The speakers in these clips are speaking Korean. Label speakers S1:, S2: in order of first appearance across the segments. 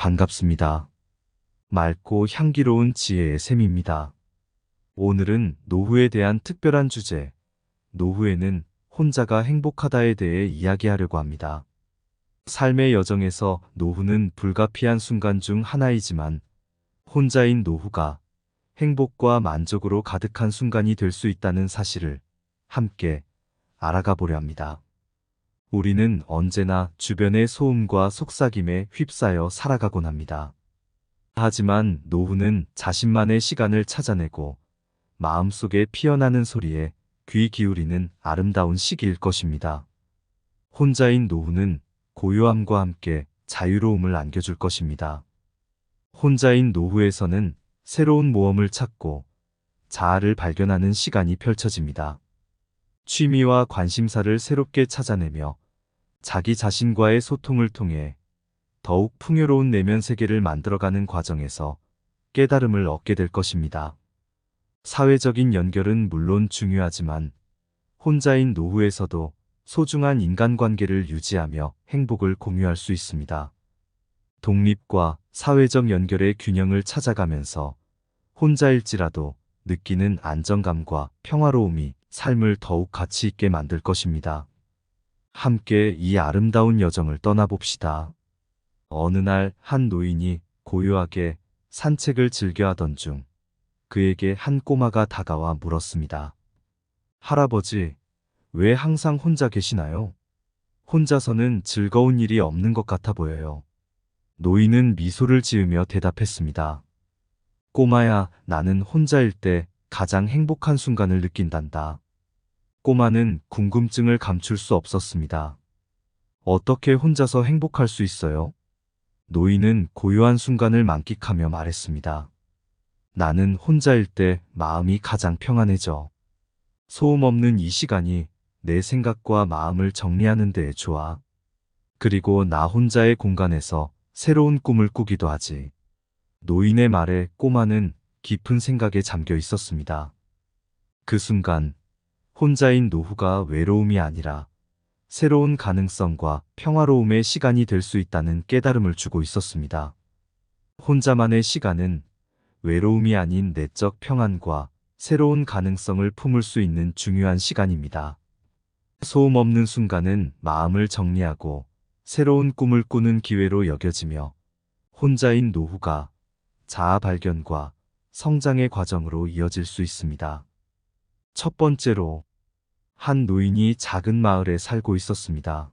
S1: 반갑습니다. 맑고 향기로운 지혜의 샘입니다. 오늘은 노후에 대한 특별한 주제, 노후에는 혼자가 행복하다에 대해 이야기하려고 합니다. 삶의 여정에서 노후는 불가피한 순간 중 하나이지만 혼자인 노후가 행복과 만족으로 가득한 순간이 될 수 있다는 사실을 함께 알아가 보려 합니다. 우리는 언제나 주변의 소음과 속삭임에 휩싸여 살아가곤 합니다. 하지만 노후는 자신만의 시간을 찾아내고 마음속에 피어나는 소리에 귀 기울이는 아름다운 시기일 것입니다. 혼자인 노후는 고요함과 함께 자유로움을 안겨줄 것입니다. 혼자인 노후에서는 새로운 모험을 찾고 자아를 발견하는 시간이 펼쳐집니다. 취미와 관심사를 새롭게 찾아내며 자기 자신과의 소통을 통해 더욱 풍요로운 내면 세계를 만들어가는 과정에서 깨달음을 얻게 될 것입니다. 사회적인 연결은 물론 중요하지만 혼자인 노후에서도 소중한 인간관계를 유지하며 행복을 공유할 수 있습니다. 독립과 사회적 연결의 균형을 찾아가면서 혼자일지라도 느끼는 안정감과 평화로움이 삶을 더욱 가치 있게 만들 것입니다. 함께 이 아름다운 여정을 떠나봅시다. 어느 날 한 노인이 고요하게 산책을 즐겨하던 중 그에게 한 꼬마가 다가와 물었습니다. 할아버지, 왜 항상 혼자 계시나요? 혼자서는 즐거운 일이 없는 것 같아 보여요. 노인은 미소를 지으며 대답했습니다. 꼬마야, 나는 혼자일 때 가장 행복한 순간을 느낀단다. 꼬마는 궁금증을 감출 수 없었습니다. 어떻게 혼자서 행복할 수 있어요? 노인은 고요한 순간을 만끽하며 말했습니다. 나는 혼자일 때 마음이 가장 평안해져. 소음 없는 이 시간이 내 생각과 마음을 정리하는 데에 좋아. 그리고 나 혼자의 공간에서 새로운 꿈을 꾸기도 하지. 노인의 말에 꼬마는 깊은 생각에 잠겨 있었습니다. 그 순간 혼자인 노후가 외로움이 아니라 새로운 가능성과 평화로움의 시간이 될 수 있다는 깨달음을 주고 있었습니다. 혼자만의 시간은 외로움이 아닌 내적 평안과 새로운 가능성을 품을 수 있는 중요한 시간입니다. 소음 없는 순간은 마음을 정리하고 새로운 꿈을 꾸는 기회로 여겨지며 혼자인 노후가 자아 발견과 성장의 과정으로 이어질 수 있습니다. 첫 번째로 한 노인이 작은 마을에 살고 있었습니다.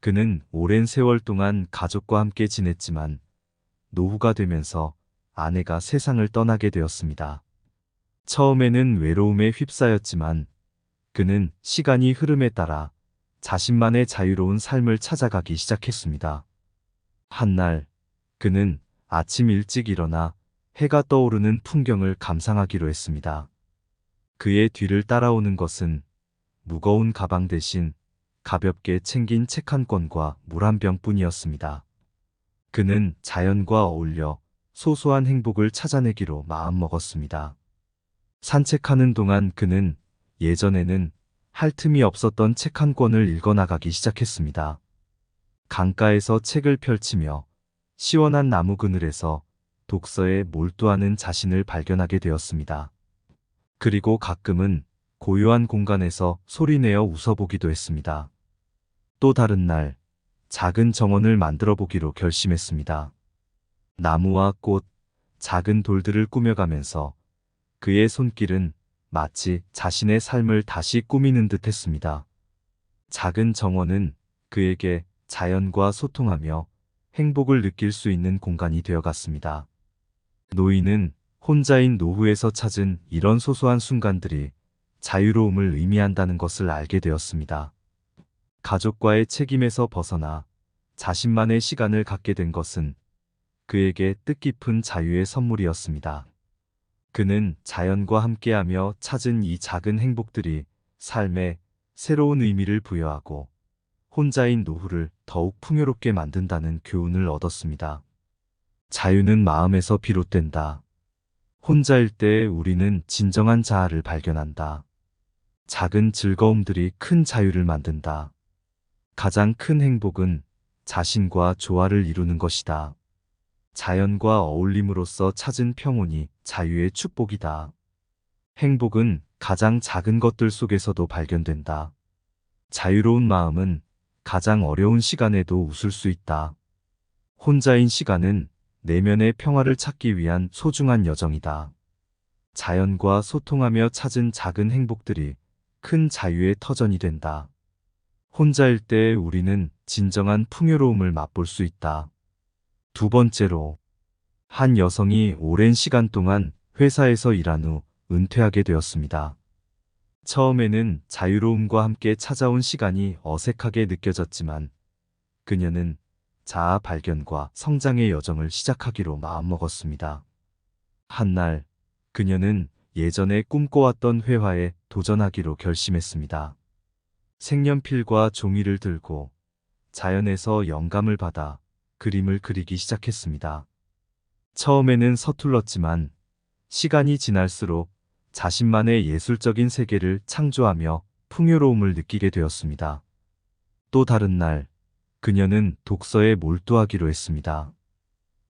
S1: 그는 오랜 세월 동안 가족과 함께 지냈지만 노후가 되면서 아내가 세상을 떠나게 되었습니다. 처음에는 외로움에 휩싸였지만 그는 시간이 흐름에 따라 자신만의 자유로운 삶을 찾아가기 시작했습니다. 한날 그는 아침 일찍 일어나 해가 떠오르는 풍경을 감상하기로 했습니다. 그의 뒤를 따라오는 것은 무거운 가방 대신 가볍게 챙긴 책 한 권과 물 한 병뿐이었습니다. 그는 자연과 어울려 소소한 행복을 찾아내기로 마음먹었습니다. 산책하는 동안 그는 예전에는 할 틈이 없었던 책 한 권을 읽어나가기 시작했습니다. 강가에서 책을 펼치며 시원한 나무 그늘에서 독서에 몰두하는 자신을 발견하게 되었습니다. 그리고 가끔은 고요한 공간에서 소리내어 웃어보기도 했습니다. 또 다른 날, 작은 정원을 만들어 보기로 결심했습니다. 나무와 꽃, 작은 돌들을 꾸며가면서 그의 손길은 마치 자신의 삶을 다시 꾸미는 듯 했습니다. 작은 정원은 그에게 자연과 소통하며 행복을 느낄 수 있는 공간이 되어갔습니다. 노인은 혼자인 노후에서 찾은 이런 소소한 순간들이 자유로움을 의미한다는 것을 알게 되었습니다. 가족과의 책임에서 벗어나 자신만의 시간을 갖게 된 것은 그에게 뜻깊은 자유의 선물이었습니다. 그는 자연과 함께하며 찾은 이 작은 행복들이 삶에 새로운 의미를 부여하고 혼자인 노후를 더욱 풍요롭게 만든다는 교훈을 얻었습니다. 자유는 마음에서 비롯된다. 혼자일 때 우리는 진정한 자아를 발견한다. 작은 즐거움들이 큰 자유를 만든다. 가장 큰 행복은 자신과 조화를 이루는 것이다. 자연과 어울림으로써 찾은 평온이 자유의 축복이다. 행복은 가장 작은 것들 속에서도 발견된다. 자유로운 마음은 가장 어려운 시간에도 웃을 수 있다. 혼자인 시간은 내면의 평화를 찾기 위한 소중한 여정이다. 자연과 소통하며 찾은 작은 행복들이 큰 자유의 터전이 된다. 혼자일 때 우리는 진정한 풍요로움을 맛볼 수 있다. 두 번째로, 한 여성이 오랜 시간 동안 회사에서 일한 후 은퇴하게 되었습니다. 처음에는 자유로움과 함께 찾아온 시간이 어색하게 느껴졌지만 그녀는 자아 발견과 성장의 여정을 시작하기로 마음먹었습니다. 한날 그녀는 예전에 꿈꿔왔던 회화에 도전하기로 결심했습니다. 색연필과 종이를 들고 자연에서 영감을 받아 그림을 그리기 시작했습니다. 처음에는 서툴렀지만 시간이 지날수록 자신만의 예술적인 세계를 창조하며 풍요로움을 느끼게 되었습니다. 또 다른 날, 그녀는 독서에 몰두하기로 했습니다.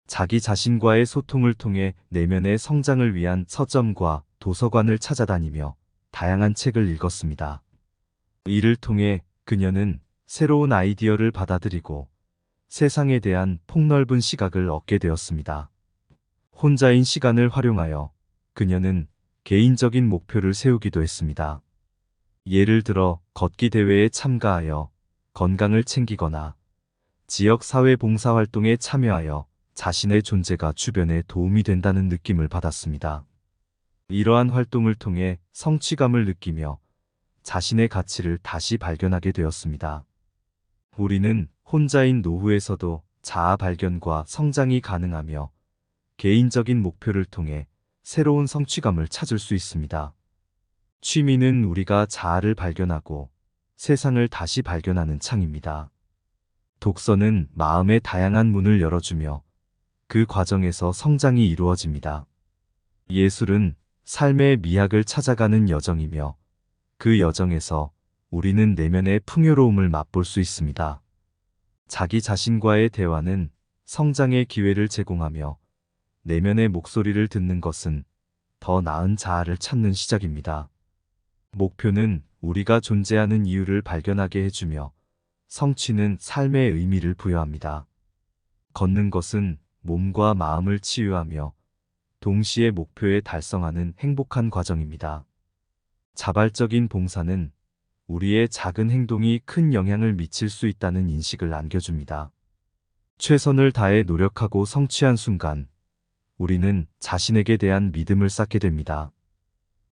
S1: 자기 자신과의 소통을 통해 내면의 성장을 위한 서점과 도서관을 찾아다니며 다양한 책을 읽었습니다. 이를 통해 그녀는 새로운 아이디어를 받아들이고 세상에 대한 폭넓은 시각을 얻게 되었습니다. 혼자인 시간을 활용하여 그녀는 개인적인 목표를 세우기도 했습니다. 예를 들어 걷기 대회에 참가하여 건강을 챙기거나 지역 사회 봉사 활동에 참여하여 자신의 존재가 주변에 도움이 된다는 느낌을 받았습니다. 이러한 활동을 통해 성취감을 느끼며 자신의 가치를 다시 발견하게 되었습니다. 우리는 혼자인 노후에서도 자아 발견과 성장이 가능하며 개인적인 목표를 통해 새로운 성취감을 찾을 수 있습니다. 취미는 우리가 자아를 발견하고 세상을 다시 발견하는 창입니다. 독서는 마음의 다양한 문을 열어주며 그 과정에서 성장이 이루어집니다. 예술은 삶의 미학을 찾아가는 여정이며 그 여정에서 우리는 내면의 풍요로움을 맛볼 수 있습니다. 자기 자신과의 대화는 성장의 기회를 제공하며 내면의 목소리를 듣는 것은 더 나은 자아를 찾는 시작입니다. 목표는 우리가 존재하는 이유를 발견하게 해주며 성취는 삶의 의미를 부여합니다. 걷는 것은 몸과 마음을 치유하며 동시에 목표에 달성하는 행복한 과정입니다. 자발적인 봉사는 우리의 작은 행동이 큰 영향을 미칠 수 있다는 인식을 안겨줍니다. 최선을 다해 노력하고 성취한 순간 우리는 자신에게 대한 믿음을 쌓게 됩니다.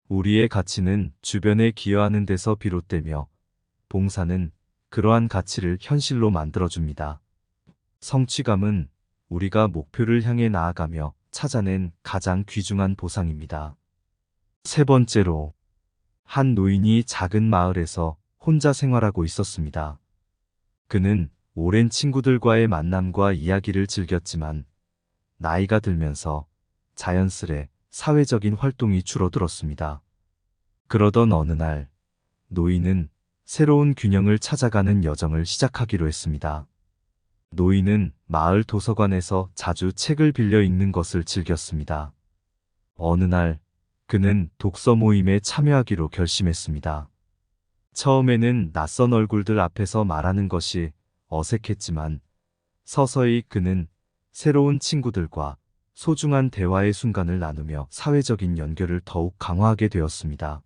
S1: 우리의 가치는 주변에 기여하는 데서 비롯되며 봉사는 그러한 가치를 현실로 만들어줍니다. 성취감은 우리가 목표를 향해 나아가며 찾아낸 가장 귀중한 보상입니다. 세 번째로, 한 노인이 작은 마을에서 혼자 생활하고 있었습니다. 그는 오랜 친구들과의 만남과 이야기를 즐겼지만 나이가 들면서 자연스레 사회적인 활동이 줄어들었습니다. 그러던 어느 날 노인은 새로운 균형을 찾아가는 여정을 시작하기로 했습니다. 노인은 마을 도서관에서 자주 책을 빌려 읽는 것을 즐겼습니다. 어느 날 그는 독서 모임에 참여하기로 결심했습니다. 처음에는 낯선 얼굴들 앞에서 말하는 것이 어색했지만 서서히 그는 새로운 친구들과 소중한 대화의 순간을 나누며 사회적인 연결을 더욱 강화하게 되었습니다.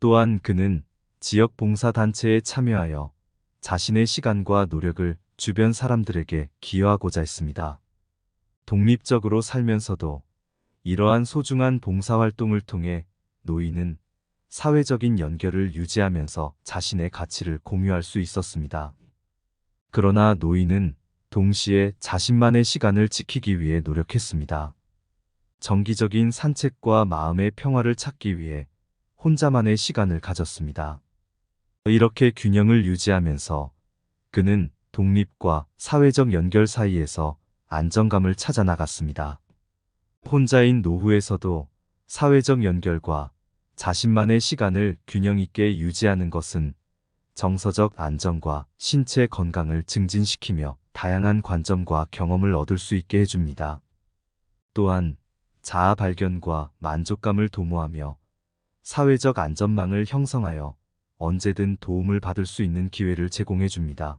S1: 또한 그는 지역 봉사단체에 참여하여 자신의 시간과 노력을 주변 사람들에게 기여하고자 했습니다. 독립적으로 살면서도 이러한 소중한 봉사활동을 통해 노인은 사회적인 연결을 유지하면서 자신의 가치를 공유할 수 있었습니다. 그러나 노인은 동시에 자신만의 시간을 지키기 위해 노력했습니다. 정기적인 산책과 마음의 평화를 찾기 위해 혼자만의 시간을 가졌습니다. 이렇게 균형을 유지하면서 그는 독립과 사회적 연결 사이에서 안정감을 찾아 나갔습니다. 혼자인 노후에서도 사회적 연결과 자신만의 시간을 균형 있게 유지하는 것은 정서적 안정과 신체 건강을 증진시키며 다양한 관점과 경험을 얻을 수 있게 해줍니다. 또한 자아 발견과 만족감을 도모하며 사회적 안전망을 형성하여 언제든 도움을 받을 수 있는 기회를 제공해 줍니다.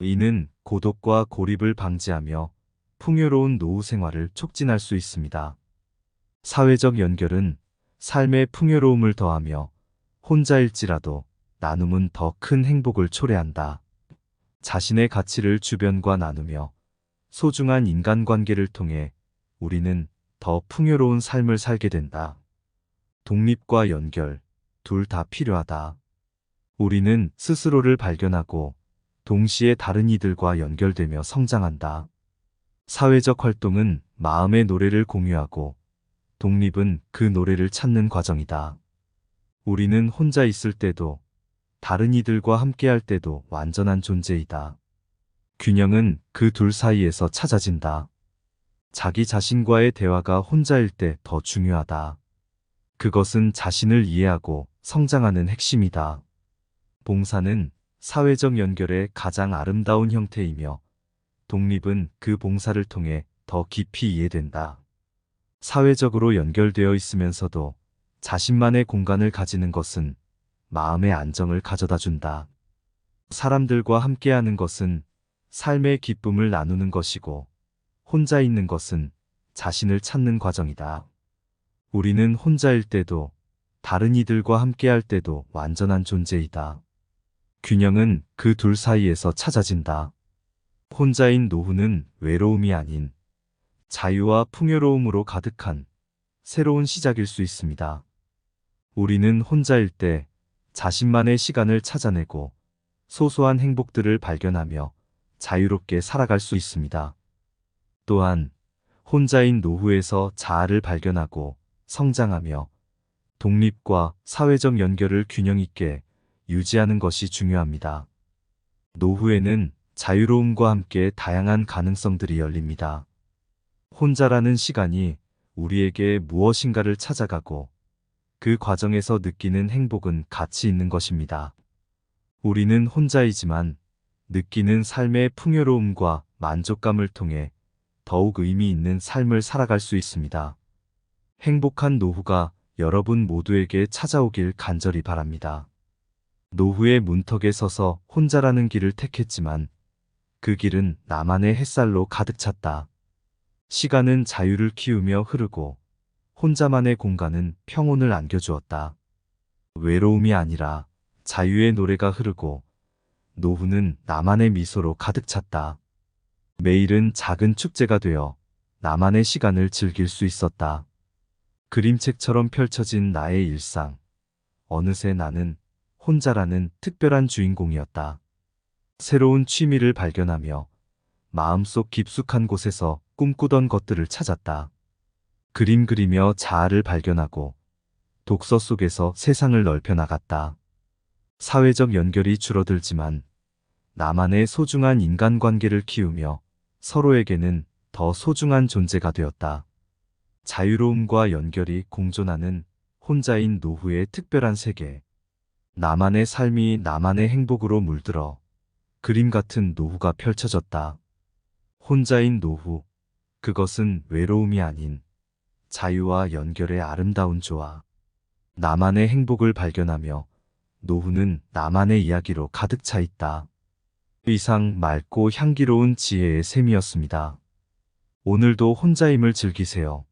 S1: 이는 고독과 고립을 방지하며 풍요로운 노후 생활을 촉진할 수 있습니다. 사회적 연결은 삶의 풍요로움을 더하며 혼자일지라도 나눔은 더 큰 행복을 초래한다. 자신의 가치를 주변과 나누며 소중한 인간관계를 통해 우리는 더 풍요로운 삶을 살게 된다. 독립과 연결, 둘 다 필요하다. 우리는 스스로를 발견하고 동시에 다른 이들과 연결되며 성장한다. 사회적 활동은 마음의 노래를 공유하고 독립은 그 노래를 찾는 과정이다. 우리는 혼자 있을 때도 다른 이들과 함께할 때도 완전한 존재이다. 균형은 그 둘 사이에서 찾아진다. 자기 자신과의 대화가 혼자일 때 더 중요하다. 그것은 자신을 이해하고 성장하는 핵심이다. 봉사는 사회적 연결의 가장 아름다운 형태이며 독립은 그 봉사를 통해 더 깊이 이해된다. 사회적으로 연결되어 있으면서도 자신만의 공간을 가지는 것은 마음의 안정을 가져다 준다. 사람들과 함께하는 것은 삶의 기쁨을 나누는 것이고 혼자 있는 것은 자신을 찾는 과정이다. 우리는 혼자일 때도 다른 이들과 함께할 때도 완전한 존재이다. 균형은 그 둘 사이에서 찾아진다. 혼자인 노후는 외로움이 아닌 자유와 풍요로움으로 가득한 새로운 시작일 수 있습니다. 우리는 혼자일 때 자신만의 시간을 찾아내고 소소한 행복들을 발견하며 자유롭게 살아갈 수 있습니다. 또한 혼자인 노후에서 자아를 발견하고 성장하며 독립과 사회적 연결을 균형 있게 유지하는 것이 중요합니다. 노후에는 자유로움과 함께 다양한 가능성들이 열립니다. 혼자라는 시간이 우리에게 무엇인가를 찾아가고 그 과정에서 느끼는 행복은 가치 있는 것입니다. 우리는 혼자이지만 느끼는 삶의 풍요로움과 만족감을 통해 더욱 의미 있는 삶을 살아갈 수 있습니다. 행복한 노후가 여러분 모두에게 찾아오길 간절히 바랍니다. 노후의 문턱에 서서 혼자라는 길을 택했지만 그 길은 나만의 햇살로 가득 찼다. 시간은 자유를 키우며 흐르고 혼자만의 공간은 평온을 안겨주었다. 외로움이 아니라 자유의 노래가 흐르고 노후는 나만의 미소로 가득 찼다. 매일은 작은 축제가 되어 나만의 시간을 즐길 수 있었다. 그림책처럼 펼쳐진 나의 일상. 어느새 나는 혼자라는 특별한 주인공이었다. 새로운 취미를 발견하며 마음속 깊숙한 곳에서 꿈꾸던 것들을 찾았다. 그림 그리며 자아를 발견하고 독서 속에서 세상을 넓혀 나갔다. 사회적 연결이 줄어들지만 나만의 소중한 인간관계를 키우며 서로에게는 더 소중한 존재가 되었다. 자유로움과 연결이 공존하는 혼자인 노후의 특별한 세계. 나만의 삶이 나만의 행복으로 물들어 그림 같은 노후가 펼쳐졌다. 혼자인 노후. 그것은 외로움이 아닌 자유와 연결의 아름다운 조화. 나만의 행복을 발견하며 노후는 나만의 이야기로 가득 차 있다. 이상 맑고 향기로운 지혜의 셈이었습니다. 오늘도 혼자임을 즐기세요.